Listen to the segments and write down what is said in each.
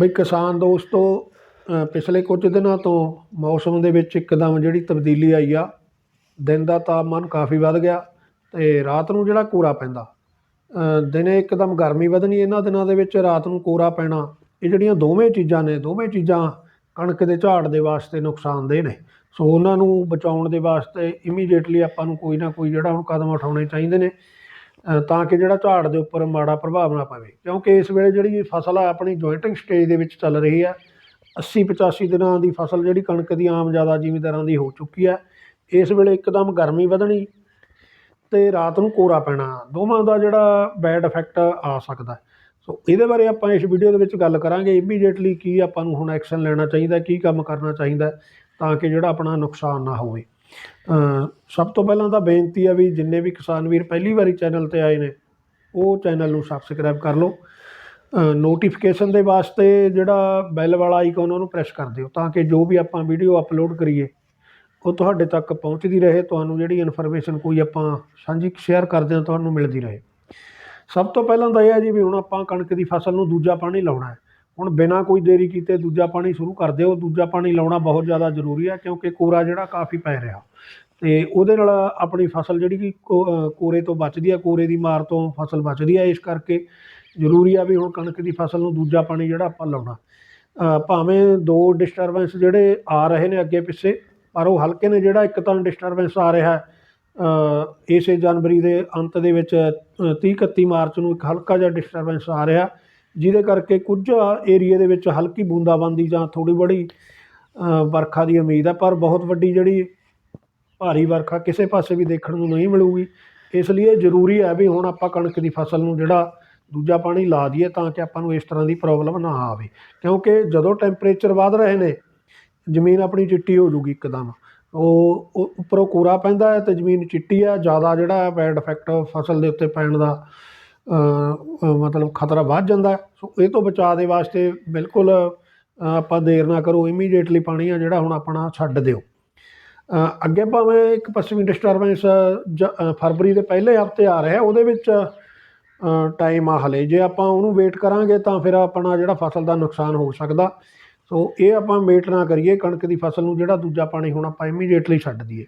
ਬਈ ਕਿਸਾਨ ਦੋਸਤੋ ਪਿਛਲੇ ਕੁਝ ਦਿਨਾਂ ਤੋਂ ਮੌਸਮ ਦੇ ਵਿੱਚ ਇੱਕਦਮ ਜਿਹੜੀ ਤਬਦੀਲੀ ਆਈ ਆ, ਦਿਨ ਦਾ ਤਾਪਮਾਨ ਕਾਫੀ ਵੱਧ ਗਿਆ ਅਤੇ ਰਾਤ ਨੂੰ ਜਿਹੜਾ ਕੋਰਾ ਪੈਂਦਾ ਦਿਨੇ ਇੱਕਦਮ ਗਰਮੀ ਵਧਣੀ ਇਹਨਾਂ ਦਿਨਾਂ ਦੇ ਵਿੱਚ, ਰਾਤ ਨੂੰ ਕੋਰਾ ਪੈਣਾ, ਇਹ ਜਿਹੜੀਆਂ ਦੋਵੇਂ ਚੀਜ਼ਾਂ ਨੇ, ਦੋਵੇਂ ਚੀਜ਼ਾਂ ਕਣਕ ਦੇ ਝਾੜ ਦੇ ਵਾਸਤੇ ਨੁਕਸਾਨਦੇਹ ਨੇ। ਸੋ ਉਹਨਾਂ ਨੂੰ ਬਚਾਉਣ ਦੇ ਵਾਸਤੇ ਇਮੀਡੀਏਟਲੀ ਆਪਾਂ ਨੂੰ ਕੋਈ ਨਾ ਕੋਈ ਜਿਹੜਾ ਹੁਣ ਕਦਮ ਉਠਾਉਣੇ ਚਾਹੀਦੇ ਨੇ। ਤਾਂ ਕਿ ਜਿਹੜਾ ਝਾੜ ਦੇ ਉੱਪਰ ਮਾੜਾ ਪ੍ਰਭਾਵ ਨਾ ਪਵੇ। ਕਿਉਂਕਿ ਇਸ ਵੇਲੇ ਜਿਹੜੀ ਫਸਲ ਆ, ਆਪਣੀ ਜੁਆਇੰਟਿੰਗ ਸਟੇਜ ਦੇ ਵਿੱਚ ਚੱਲ ਰਹੀ ਹੈ 80 85 ਦਿਨਾਂ ਦੀ ਫਸਲ ਜਿਹੜੀ ਕਣਕ ਦੀ ਆਮ ਜ਼ਿਆਦਾ ਜ਼ਿਮੀਂਦਾਰਾਂ ਦੀ ਹੋ ਚੁੱਕੀ ਹੈ ਇਸ ਵੇਲੇ ਇੱਕਦਮ ਗਰਮੀ ਵਧਣੀ ਤੇ ਰਾਤ ਨੂੰ ਕੋਰਾ ਪੈਣਾ। ਦੋਵਾਂ ਦਾ ਜਿਹੜਾ ਬੈਡ ਇਫੈਕਟ ਆ ਸਕਦਾ। ਸੋ ਇਹਦੇ ਬਾਰੇ ਆਪਾਂ ਇਸ ਵੀਡੀਓ ਦੇ ਵਿੱਚ ਗੱਲ ਕਰਾਂਗੇ। ਇਮੀਡੀਏਟਲੀ ਕੀ ਆਪਾਂ ਨੂੰ ਹੁਣ ਐਕਸ਼ਨ ਲੈਣਾ ਚਾਹੀਦਾ, ਕੀ ਕੰਮ ਕਰਨਾ ਚਾਹੀਦਾ, ਤਾਂ ਕਿ ਜਿਹੜਾ ਆਪਣਾ ਨੁਕਸਾਨ ਨਾ ਹੋਵੇ। ਸਭ ਤੋਂ ਪਹਿਲਾਂ ਤਾਂ ਬੇਨਤੀ ਆ ਵੀ ਜਿੰਨੇ ਵੀ ਕਿਸਾਨ ਵੀਰ ਪਹਿਲੀ ਵਾਰੀ ਚੈਨਲ ਤੇ ਆਏ ਨੇ, ਉਹ ਚੈਨਲ ਨੂੰ ਸਬਸਕ੍ਰਾਈਬ ਕਰ ਲਓ। ਨੋਟੀਫਿਕੇਸ਼ਨ ਦੇ ਵਾਸਤੇ ਜਿਹੜਾ ਬੈਲ ਵਾਲਾ ਆਈਕਨ ਉਹਨੂੰ ਪ੍ਰੈਸ ਕਰ ਦਿਓ ਤਾਂ ਕਿ ਜੋ ਵੀ ਆਪਾਂ ਵੀਡੀਓ ਅਪਲੋਡ ਕਰੀਏ, ਉਹ ਤੁਹਾਡੇ ਤੱਕ ਪਹੁੰਚਦੀ ਰਹੇ, ਤੁਹਾਨੂੰ ਜਿਹੜੀ ਇਨਫੋਰਮੇਸ਼ਨ ਕੋਈ ਆਪਾਂ ਸਾਂਝੀ ਸ਼ੇਅਰ ਕਰਦੇ ਹਾਂ, ਤੁਹਾਨੂੰ ਮਿਲਦੀ ਰਹੇ। ਸਭ ਤੋਂ ਪਹਿਲਾਂ ਤਾਂ ਇਹ ਹੈ ਜੀ ਵੀ ਹੁਣ ਆਪਾਂ ਕਣਕ ਦੀ ਫਸਲ ਨੂੰ ਦੂਜਾ ਪਾਣੀ ਲਾਉਣਾ ਹੈ। ਹੁਣ ਬਿਨਾਂ ਕੋਈ ਦੇਰੀ ਕੀਤੇ ਦੂਜਾ ਪਾਣੀ ਸ਼ੁਰੂ ਕਰ ਦਿਓ। ਦੂਜਾ ਪਾਣੀ ਲਾਉਣਾ ਬਹੁਤ ਜ਼ਿਆਦਾ ਜ਼ਰੂਰੀ ਹੈ ਕਿਉਂਕਿ ਕੋਰਾ ਜਿਹੜਾ ਕਾਫੀ ਪੈ ਰਿਹਾ। ਤੇ ਉਹਦੇ ਨਾਲ ਆਪਣੀ ਫਸਲ ਜਿਹੜੀ ਕਿ ਕੋ- ਕੋਰੇ ਤੋਂ ਬਚਦੀ ਹੈ ਕੋਰੇ ਦੀ ਮਾਰ ਤੋਂ ਫਸਲ ਬਚਦੀ ਹੈ ਇਸ ਕਰਕੇ ਜ਼ਰੂਰੀ ਆ ਵੀ ਹੁਣ ਕਣਕ ਦੀ ਫਸਲ ਨੂੰ ਦੂਜਾ ਪਾਣੀ ਜਿਹੜਾ ਆਪਾਂ ਲਾਉਣਾ। ਭਾਵੇਂ ਦੋ ਡਿਸਟਰਬੈਂਸ ਜਿਹੜੇ ਆ ਰਹੇ ਨੇ ਅੱਗੇ ਪਿੱਛੇ, ਪਰ ਉਹ ਹਲਕੇ ਨੇ ਜਿਹੜਾ ਇੱਕ ਤਾਂ ਡਿਸਟਰਬੈਂਸ ਆ ਰਿਹਾ। ਇਸੇ ਜਨਵਰੀ ਦੇ ਅੰਤ ਦੇ ਵਿੱਚ 30 31 ਮਾਰਚ ਨੂੰ ਇੱਕ ਹਲਕਾ ਜਿਹਾ ਡਿਸਟਰਬੈਂਸ ਆ ਰਿਹਾ। ਜਿਹਦੇ ਕਰਕੇ ਕੁਝ ਏਰੀਏ ਦੇ ਵਿੱਚ ਹਲਕੀ ਬੂੰਦਾਬਾਂਦੀ ਜਾਂ ਥੋੜੀ ਬੜੀ ਵਰਖਾ ਦੀ ਉਮੀਦ ਹੈ ਪਰ ਬਹੁਤ ਵੱਡੀ ਜਿਹੜੀ ਭਾਰੀ ਵਰਖਾ ਕਿਸੇ ਪਾਸੇ ਵੀ ਦੇਖਣ ਨੂੰ ਨਹੀਂ ਮਿਲੂਗੀ। ਇਸ ਲਈ ਇਹ ਜ਼ਰੂਰੀ ਹੈ ਵੀ ਹੁਣ ਆਪਾਂ ਕਣਕ ਦੀ ਫਸਲ ਨੂੰ ਜਿਹੜਾ ਦੂਜਾ ਪਾਣੀ ਲਾ ਦਈਏ ਤਾਂ ਕਿ ਆਪਾਂ ਨੂੰ ਇਸ ਤਰ੍ਹਾਂ ਦੀ ਪ੍ਰੋਬਲਮ ਨਾ ਆਵੇ। ਕਿਉਂਕਿ ਜਦੋਂ ਟੈਂਪਰੇਚਰ ਵਧ ਰਹੇ ਨੇ, ਜ਼ਮੀਨ ਆਪਣੀ ਚਿੱਟੀ ਹੋ ਜੂਗੀ ਇੱਕਦਮ। ਉਹ ਉੱਪਰੋਂ ਕੋਰਾ ਪੈਂਦਾ ਹੈ ਤੇ ਜ਼ਮੀਨ ਚਿੱਟੀ ਆ, ਜ਼ਿਆਦਾ ਜਿਹੜਾ ਬੈਡ ਇਫੈਕਟ ਫਸਲ ਦੇ ਉੱਤੇ ਪੈਣ ਦਾ ਮਤਲਬ ਖਤਰਾ ਵੱਧ ਜਾਂਦਾ ਸੋ ਇਹ ਤੋਂ ਬਚਾਅ ਦੇ ਵਾਸਤੇ ਬਿਲਕੁਲ ਆਪਾਂ ਦੇਰ ਨਾ ਕਰੋ ਇਮੀਡੀਏਟਲੀ ਪਾਣੀ ਆ ਜਿਹੜਾ ਹੁਣ ਆਪਣਾ ਛੱਡ ਦਿਓ। ਅੱਗੇ ਭਾਵੇਂ ਇੱਕ ਪੱਛਮੀ ਡਿਸਟਰਬੈਂਸ ਫਰਵਰੀ ਦੇ ਪਹਿਲੇ ਹਫ਼ਤੇ ਆ ਰਿਹਾ, ਉਹਦੇ ਵਿੱਚ ਟਾਈਮ ਆ ਹਲੇ। ਜੇ ਆਪਾਂ ਉਹਨੂੰ ਵੇਟ ਕਰਾਂਗੇ ਤਾਂ ਫਿਰ ਆਪਣਾ ਜਿਹੜਾ ਫਸਲ ਦਾ ਨੁਕਸਾਨ ਹੋ ਸਕਦਾ। ਸੋ ਇਹ ਆਪਾਂ ਵੇਟ ਨਾ ਕਰੀਏ, ਕਣਕ ਦੀ ਫਸਲ ਨੂੰ ਜਿਹੜਾ ਦੂਜਾ ਪਾਣੀ ਹੁਣ ਆਪਾਂ ਇਮੀਡੀਏਟਲੀ ਛੱਡ ਦਈਏ।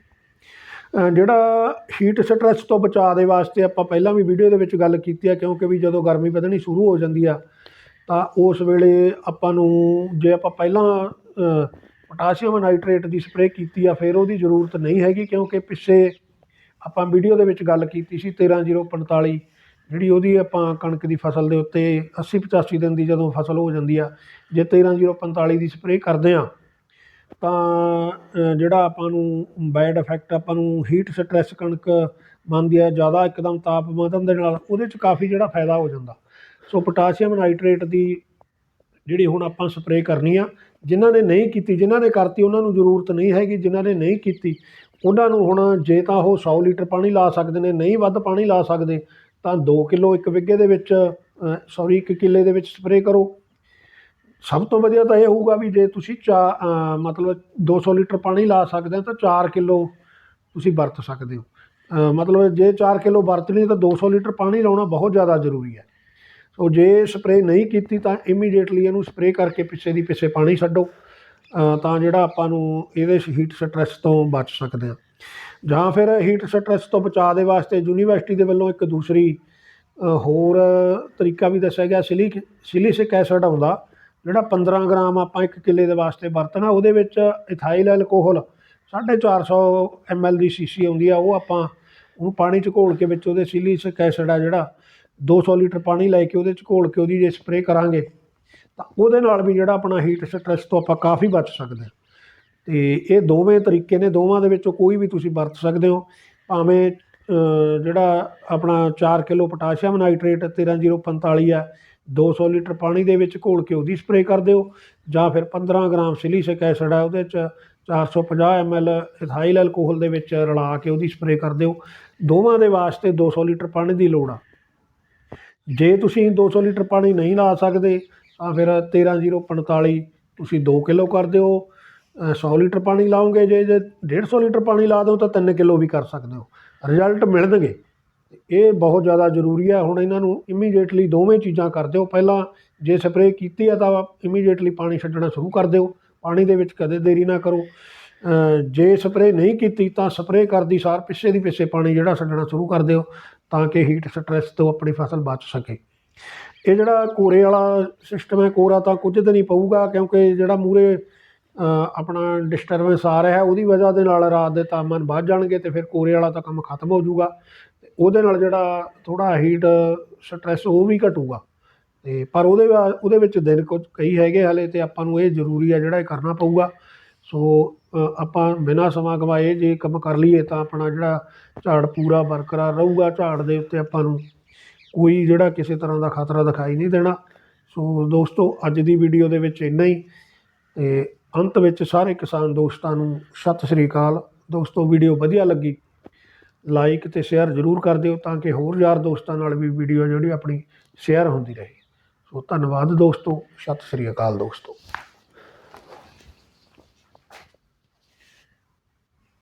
ਜਿਹੜਾ ਹੀਟ ਸਟ੍ਰੈਸ ਤੋਂ ਬਚਾਅ ਦੇ ਵਾਸਤੇ ਆਪਾਂ ਪਹਿਲਾਂ ਵੀ ਵੀਡੀਓ ਦੇ ਵਿੱਚ ਗੱਲ ਕੀਤੀ ਆ, ਕਿਉਂਕਿ ਵੀ ਜਦੋਂ ਗਰਮੀ ਵਧਣੀ ਸ਼ੁਰੂ ਹੋ ਜਾਂਦੀ ਆ, ਤਾਂ ਉਸ ਵੇਲੇ ਆਪਾਂ ਨੂੰ ਜੇ ਆਪਾਂ ਪਹਿਲਾਂ ਪੋਟਾਸ਼ੀਅਮ ਨਾਈਟ੍ਰੇਟ ਦੀ ਸਪਰੇਅ ਕੀਤੀ ਆ, ਫਿਰ ਉਹਦੀ ਜ਼ਰੂਰਤ ਨਹੀਂ ਹੈਗੀ, ਕਿਉਂਕਿ ਪਿੱਛੇ ਆਪਾਂ ਵੀਡੀਓ ਦੇ ਵਿੱਚ ਗੱਲ ਕੀਤੀ ਸੀ 13045 ਜਿਹੜੀ ਉਹਦੀ ਆਪਾਂ ਕਣਕ ਦੀ ਫਸਲ ਦੇ ਉੱਤੇ 80 85 ਦਿਨ ਦੀ ਜਦੋਂ ਫਸਲ ਹੋ ਜਾਂਦੀ ਆ, ਜੇ 13045 ਦੀ ਸਪਰੇਅ ਕਰਦੇ ਆ ਤਾਂ ਜਿਹੜਾ ਆਪਾਂ ਨੂੰ ਬੈਡ ਇਫੈਕਟ ਆਪਾਂ ਨੂੰ ਹੀਟ ਸਟ੍ਰੈਸ ਕਣਕ ਬਣਦੀ ਹੈ, ਜ਼ਿਆਦਾ ਇੱਕਦਮ ਤਾਪਮਾਨ ਦੇ ਨਾਲ, ਉਹਦੇ 'ਚ ਕਾਫੀ ਜਿਹੜਾ ਫਾਇਦਾ ਹੋ ਜਾਂਦਾ। ਸੋ ਪੋਟਾਸ਼ੀਅਮ ਨਾਈਟ੍ਰੇਟ ਦੀ ਜਿਹੜੀ ਹੁਣ ਆਪਾਂ ਸਪਰੇਅ ਕਰਨੀ ਆ, ਜਿਨ੍ਹਾਂ ਨੇ ਨਹੀਂ ਕੀਤੀ, ਜਿਨ੍ਹਾਂ ਨੇ ਕਰਤੀ, ਉਹਨਾਂ ਨੂੰ ਜ਼ਰੂਰਤ ਨਹੀਂ ਹੈਗੀ, ਜਿਨ੍ਹਾਂ ਨੇ ਨਹੀਂ ਕੀਤੀ, ਉਹਨਾਂ ਨੂੰ ਹੁਣ ਜੇ ਤਾਂ ਉਹ 100 ਲੀਟਰ ਪਾਣੀ ਲਾ ਸਕਦੇ ਨੇ, ਨਹੀਂ ਵੱਧ ਪਾਣੀ ਲਾ ਸਕਦੇ, ਤਾਂ 2 ਕਿਲੋ ਇੱਕ ਵਿੱਗੇ ਦੇ ਵਿੱਚ ਸੌਰੀ ਇੱਕ ਕਿੱਲੇ ਦੇ ਵਿੱਚ ਸਪਰੇਅ ਕਰੋ। ਸਭ ਤੋਂ ਵਧੀਆ ਤਾਂ ਇਹ ਹੋਊਗਾ ਵੀ ਜੇ ਤੁਸੀਂ ਚਾ ਅ, ਮਤਲਬ 200 ਲੀਟਰ ਪਾਣੀ ਲਾ ਸਕਦੇ ਹੋ ਤਾਂ 4 ਕਿਲੋ ਤੁਸੀਂ ਵਰਤ ਸਕਦੇ ਹੋ। ਅ, ਮਤਲਬ ਜੇ 4 ਕਿਲੋ ਵਰਤਣੀ ਤਾਂ 200 ਲੀਟਰ ਪਾਣੀ ਲਾਉਣਾ ਬਹੁਤ ਜ਼ਿਆਦਾ ਜ਼ਰੂਰੀ ਹੈ। ਸੋ ਜੇ ਸਪਰੇਅ ਨਹੀਂ ਕੀਤੀ ਤਾਂ ਇਮੀਡੀਏਟਲੀ ਇਹਨੂੰ ਸਪਰੇਅ ਕਰਕੇ ਪਿੱਛੇ ਦੀ ਪਿੱਛੇ ਪਾਣੀ ਛੱਡੋ। ਅ, ਤਾਂ ਜਿਹੜਾ ਆਪਾਂ ਨੂੰ ਇਹਦੇ ਹੀਟ ਸਟ੍ਰੈਸ ਤੋਂ ਬਚ ਸਕਦੇ ਹਾਂ। ਜਾਂ ਫਿਰ ਹੀਟ ਸਟ੍ਰੈਸ ਤੋਂ ਬਚਾਅ ਦੇ ਵਾਸਤੇ ਯੂਨੀਵਰਸਿਟੀ ਦੇ ਵੱਲੋਂ ਇੱਕ ਦੂਸਰੀ ਅ, ਹੋਰ ਤਰੀਕਾ ਵੀ ਦੱਸਿਆ ਗਿਆ ਸਿਲਿਕ ਸਿਲਿਸਿਕ ਐਸਿਡ ਆਉਂਦਾ। ਜਿਹੜਾ 15 ਗ੍ਰਾਮ ਆਪਾਂ ਇੱਕ ਕਿੱਲੇ ਦੇ ਵਾਸਤੇ ਵਰਤਣਾ, ਉਹਦੇ ਵਿੱਚ ਇਥਾਈਲ ਐਲਕੋਹਲ 450 ml ਦੀ ਸ਼ੀਸ਼ੀ ਆਉਂਦੀ ਆ, ਉਹ ਆਪਾਂ ਉਹਨੂੰ ਪਾਣੀ ਚ ਘੋਲ ਕੇ ਵਿੱਚ ਉਹਦੇ ਸਿਲਿਸਿਕ ਐਸਿਡ ਆ ਜਿਹੜਾ 200 ਲੀਟਰ ਪਾਣੀ ਲੈ ਕੇ ਉਹਦੇ ਚ ਘੋਲ ਕੇ ਉਹਦੀ ਜੇ ਸਪਰੇਅ ਕਰਾਂਗੇ, ਤਾਂ ਉਹਦੇ ਨਾਲ ਵੀ ਜਿਹੜਾ ਆਪਣਾ ਹੀਟ ਸਟ੍ਰੈਸ ਤੋਂ ਆਪਾਂ ਕਾਫੀ ਬਚ ਸਕਦੇ ਹਾਂ। ਤੇ ਇਹ ਦੋਵੇਂ ਤਰੀਕੇ ਨੇ, ਦੋਵਾਂ ਦੇ ਵਿੱਚੋਂ ਕੋਈ ਵੀ ਤੁਸੀਂ ਵਰਤ ਸਕਦੇ ਹੋ, ਭਾਵੇਂ ਜਿਹੜਾ ਆਪਣਾ 4 ਕਿਲੋ ਪੋਟਾਸ਼ੀਅਮ ਨਾਈਟ੍ਰੇਟ 13045 ਆ 200 ਲੀਟਰ ਪਾਣੀ ਦੇ ਵਿੱਚ ਘੋਲ ਕੇ ਉਹਦੀ ਸਪਰੇਅ ਕਰ ਦਿਓ ਜਾਂ ਫਿਰ 15 ਗ੍ਰਾਮ ਸਿਲੀਸਿਕ ਐਸਿਡ ਹੈ ਉਹਦੇ ਚ 450 ml ਇਥਾਈਲ ਐਲਕੋਹਲ ਦੇ ਵਿੱਚ ਰਲਾ ਕੇ ਉਹਦੀ ਸਪਰੇਅ ਕਰ ਦਿਓ। ਦੋਵਾਂ ਦੇ ਵਾਸਤੇ 200 ਲੀਟਰ ਪਾਣੀ ਦੀ ਲੋੜ ਆ। ਜੇ ਤੁਸੀਂ 200 ਲੀਟਰ ਪਾਣੀ ਨਹੀਂ ਲਾ ਸਕਦੇ ਤਾਂ ਫਿਰ 13045 ਤੁਸੀਂ 2 ਕਿਲੋ ਕਰ ਦਿਓ। ਅ, 100 ਲੀਟਰ ਪਾਣੀ ਲਾਓਗੇ ਜੇ ਜੇ 150 ਲੀਟਰ ਪਾਣੀ ਲਾ ਦਿਓ ਤਾਂ 3 ਕਿਲੋ ਵੀ ਕਰ ਸਕਦੇ ਹੋ। ਰਿਜ਼ਲਟ ਮਿਲਣਗੇ। ਇਹ ਬਹੁਤ ਜ਼ਿਆਦਾ ਜ਼ਰੂਰੀ ਹੈ। ਹੁਣ ਇਹਨਾਂ ਨੂੰ ਇਮੀਡੀਏਟਲੀ ਦੋਵੇਂ ਚੀਜ਼ਾਂ ਕਰ ਦਿਓ। ਪਹਿਲਾਂ ਜੇ ਸਪਰੇਅ ਕੀਤੀ ਹੈ ਤਾਂ ਇਮੀਡੀਏਟਲੀ ਪਾਣੀ ਛੱਡਣਾ ਸ਼ੁਰੂ ਕਰ ਦਿਓ। ਪਾਣੀ ਦੇ ਵਿੱਚ ਕਦੇ ਦੇਰੀ ਨਾ ਕਰੋ। ਜੇ ਸਪਰੇਅ ਨਹੀਂ ਕੀਤੀ ਤਾਂ ਸਪਰੇਅ ਕਰਦੀ ਸਾਰ ਪਿੱਛੇ ਦੀ ਪਿੱਛੇ ਪਾਣੀ ਜਿਹੜਾ ਛੱਡਣਾ ਸ਼ੁਰੂ ਕਰ ਦਿਓ ਤਾਂ ਕਿ ਹੀਟ ਸਟ੍ਰੈਸ ਤੋਂ ਆਪਣੀ ਫਸਲ ਬਚ ਸਕੇ। ਇਹ ਜਿਹੜਾ ਕੋਰੇ ਵਾਲਾ ਸਿਸਟਮ ਹੈ, ਕੋਰਾ ਤਾਂ ਕੁਝ ਦਿਨ ਹੀ ਪਊਗਾ ਕਿਉਂਕਿ ਜਿਹੜਾ ਮੂਰੇ ਆਪਣਾ ਡਿਸਟਰਬੈਂਸ ਆ ਰਿਹਾ ਉਹਦੀ ਵਜ੍ਹਾ ਦੇ ਨਾਲ ਰਾਤ ਦੇ ਤਾਪਮਾਨ ਵੱਧ ਜਾਣਗੇ ਤੇ ਫਿਰ ਕੋਰੇ ਵਾਲਾ ਤਾਂ ਕੰਮ ਖਤਮ ਹੋ ਜਾਊਗਾ। ਉਹਦੇ ਨਾਲ ਜਿਹੜਾ ਥੋੜਾ ਹੀਟ ਸਟ੍ਰੈਸ ਉਹ ਵੀ ਘਟੂਗਾ। ਤੇ ਪਰ ਉਹਦੇ ਉਹਦੇ ਵਿੱਚ ਦਿਨ ਕੁਝ ਕਈ ਹੈਗੇ ਹਲੇ ਤੇ ਆਪਾਂ ਨੂੰ ਇਹ ਜ਼ਰੂਰੀ ਆ ਜਿਹੜਾ ਇਹ ਕਰਨਾ ਪਊਗਾ। ਸੋ ਆਪਾਂ ਬਿਨਾਂ ਸਮਾਂ ਗਵਾਏ ਜੇ ਕੰਮ ਕਰ ਲਈਏ ਤਾਂ ਆਪਣਾ ਜਿਹੜਾ ਝਾੜ ਪੂਰਾ ਬਰਕਰਾਰ ਰਹੂਗਾ। ਝਾੜ ਦੇ ਉੱਤੇ ਆਪਾਂ ਨੂੰ ਕੋਈ ਜਿਹੜਾ ਕਿਸੇ ਤਰ੍ਹਾਂ ਦਾ ਖਤਰਾ ਦਿਖਾਈ ਨਹੀਂ ਦੇਣਾ। ਸੋ, ਦੋਸਤੋ, ਅੱਜ ਦੀ ਵੀਡੀਓ ਦੇ ਵਿੱਚ ਇੰਨਾ ਹੀ। ਤੇ ਅੰਤ ਵਿੱਚ ਸਾਰੇ ਕਿਸਾਨ ਦੋਸਤਾਂ ਨੂੰ ਸਤਿ ਸ੍ਰੀ ਅਕਾਲ। ਦੋਸਤੋ ਵੀਡੀਓ ਵਧੀਆ ਲੱਗੀ ਲਾਈਕ ਤੇ ਸ਼ੇਅਰ ਜ਼ਰੂਰ ਕਰ ਦਿਓ ਤਾਂ ਕਿ ਹੋਰ ਯਾਰ ਦੋਸਤਾਂ ਨਾਲ ਵੀ ਵੀਡੀਓ ਜਿਹੜੀ ਆਪਣੀ ਸ਼ੇਅਰ ਹੁੰਦੀ ਰਹੇ। ਸੋ ਧੰਨਵਾਦ ਦੋਸਤੋ, ਸਤਿ ਸ੍ਰੀ ਅਕਾਲ ਦੋਸਤੋ।